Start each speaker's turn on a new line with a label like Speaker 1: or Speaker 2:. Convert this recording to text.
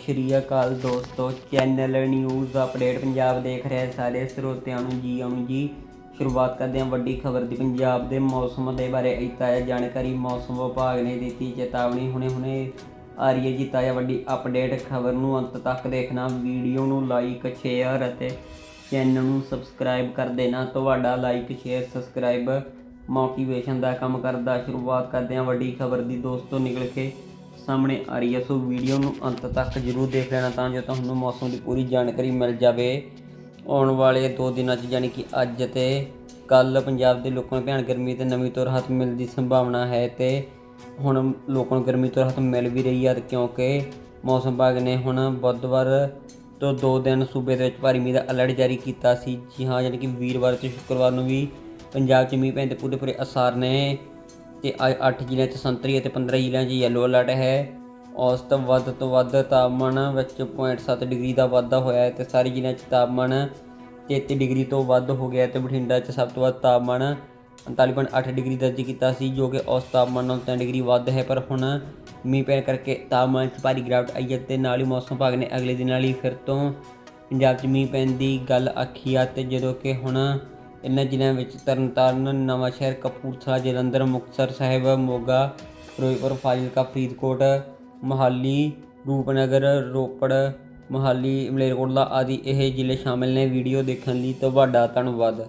Speaker 1: ਸ਼੍ਰੀ ਅਕਾਲ ਦੋਸਤੋ channel news update Punjab ਦੇਖ ਰਹੇ ਸਾਰੇ ਸਰੋਤਿਆਂ ਨੂੰ ਜੀ ਆਉਣ ਜੀ। ਸ਼ੁਰੂਆਤ ਕਰਦੇ ਹਾਂ ਵੱਡੀ ਖਬਰ ਦੀ। ਪੰਜਾਬ ਦੇ ਮੌਸਮ ਦੇ ਬਾਰੇ ਇਹ ਤਾਜ਼ਾ ਜਾਣਕਾਰੀ। ਮੌਸਮ ਵਿਭਾਗ ਨੇ ਦਿੱਤੀ ਚੇਤਾਵਨੀ। ਹੁਣੇ ਹੁਣੇ ਆ ਰਹੀ ਹੈ ਜੀ ਤਾਜ਼ਾ ਵੱਡੀ ਅਪਡੇਟ ਖਬਰ ਨੂੰ ਅੰਤ ਤੱਕ ਦੇਖਣਾ। ਵੀਡੀਓ ਨੂੰ ਲਾਈਕ ਸ਼ੇਅਰ ਅਤੇ ਚੈਨਲ ਨੂੰ ਸਬਸਕ੍ਰਾਈਬ ਕਰ ਦੇਣਾ। ਤੁਹਾਡਾ ਲਾਈਕ ਸ਼ੇਅਰ ਸਬਸਕ੍ਰਾਈਬ ਮੋਟੀਵੇਸ਼ਨ ਦਾ ਕੰਮ ਕਰਦਾ। ਸ਼ੁਰੂਆਤ ਕਰਦੇ ਹਾਂ ਵੱਡੀ ਖਬਰ ਦੀ। ਦੋਸਤੋ, ਨਿਕਲ ਕੇ ਸਾਹਮਣੇ ਆ ਰਹੀ ਹੈ। ਸੋ ਵੀਡੀਓ ਨੂੰ ਅੰਤ ਤੱਕ ਜਰੂਰ ਦੇਖ ਲੈਣਾ ਤਾਂ ਜੋ ਤੁਹਾਨੂੰ ਮੌਸਮ ਦੀ ਪੂਰੀ ਜਾਣਕਾਰੀ ਮਿਲ ਜਾਵੇ। ਆਉਣ ਵਾਲੇ 2 ਦਿਨਾਂ 'ਚ ਯਾਨੀ ਕਿ ਅੱਜ ਤੇ ਕੱਲ ਪੰਜਾਬ ਦੇ ਲੋਕਾਂ ਨੂੰ ਭਿਆਨਕ ਗਰਮੀ ਤੇ ਨਵੀਂ ਤੋਂ ਰਾਹਤ ਮਿਲਣ ਦੀ ਸੰਭਾਵਨਾ ਹੈ ਤੇ ਹੁਣ ਲੋਕਾਂ ਨੂੰ ਗਰਮੀ ਤੋਂ ਰਾਹਤ ਮਿਲ ਵੀ ਰਹੀ ਹੈ ਕਿਉਂਕਿ ਮੌਸਮ ਵਿਭਾਗ ਨੇ ਹੁਣ ਬੁੱਧਵਾਰ ਤੋਂ 2 ਦਿਨ ਸੂਬੇ ਦੇ ਵਿੱਚ ਭਾਰੀ ਮੀਂਹ ਦਾ ਅਲਰਟ ਜਾਰੀ ਕੀਤਾ ਸੀ। ਜੀ ਹਾਂ, ਯਾਨੀ ਕਿ ਵੀਰਵਾਰ ਤੇ ਸ਼ੁੱਕਰਵਾਰ ਨੂੰ ਵੀ ਪੰਜਾਬ 'ਚ ਮੀਂਹ ਪੈਣ ਦੇ ਪੂਰੇ ਪੂਰੇ ਅਸਾਰ ਨੇ। ਤੇ 8 ਜ਼ਿਲ੍ਹਿਆਂ 'ਚ ਸੰਤਰੀ ਅਤੇ 15 ਜ਼ਿਲ੍ਹਿਆਂ 'ਚ ਯੈਲੋ ਅਲਰਟ ਹੈ। ਔਸਤ ਵੱਧ ਤੋਂ ਵੱਧ ਤਾਪਮਾਨ ਵਿੱਚ 0.7 ਡਿਗਰੀ ਦਾ ਵਾਧਾ ਹੋਇਆ ਹੈ ਤੇ ਸਾਰੇ ਜ਼ਿਲ੍ਹਿਆਂ 'ਚ ਤਾਪਮਾਨ 33 ਡਿਗਰੀ ਤੋਂ ਵੱਧ ਹੋ ਗਿਆ ਹੈ ਤੇ ਬਠਿੰਡਾ 'ਚ ਸਭ ਤੋਂ ਵੱਧ ਤਾਪਮਾਨ 39.8 ਡਿਗਰੀ ਦਰਜ ਕੀਤਾ ਸੀ, ਜੋ ਕਿ ਔਸਤ ਤਾਪਮਾਨ ਨਾਲੋਂ 3 ਡਿਗਰੀ ਵੱਧ ਹੈ। ਪਰ ਹੁਣ ਮੀਂਹ ਪੈਣ ਕਰਕੇ ਤਾਪਮਾਨ 'ਚ ਭਾਰੀ ਗਿਰਾਵਟ ਆਈ ਹੈ ਤੇ ਨਾਲ ਹੀ ਮੌਸਮ ਵਿਭਾਗ ਨੇ ਅਗਲੇ ਦਿਨ ਨਾਲ ਫਿਰ ਤੋਂ ਪੰਜਾਬ 'ਚ ਮੀਂਹ ਪੈਣ ਦੀ ਗੱਲ ਆਖੀ ਆ ਤੇ ਜਦੋਂ ਕਿ ਹੁਣ ਇਹਨਾਂ ਜ਼ਿਲ੍ਹਿਆਂ ਵਿੱਚ ਤਰਨਤਾਰਨ, ਨਵਾਂਸ਼ਹਿਰ, ਕਪੂਰਥਲਾ, ਜਲੰਧਰ, ਮੁਕਤਸਰ ਸਾਹਿਬ, ਮੋਗਾ, ਫਿਰੋਜ਼ਪੁਰ, ਫਾਜ਼ਿਲਕਾ, ਫਰੀਦਕੋਟ, ਮੋਹਾਲੀ, ਰੂਪਨਗਰ, ਰੋਪੜ, ਮੋਹਾਲੀ, ਮਲੇਰਕੋਟਲਾ ਆਦਿ ਇਹ ਜ਼ਿਲ੍ਹੇ ਸ਼ਾਮਿਲ ਨੇ। ਵੀਡੀਓ ਦੇਖਣ ਲਈ ਤੁਹਾਡਾ ਧੰਨਵਾਦ।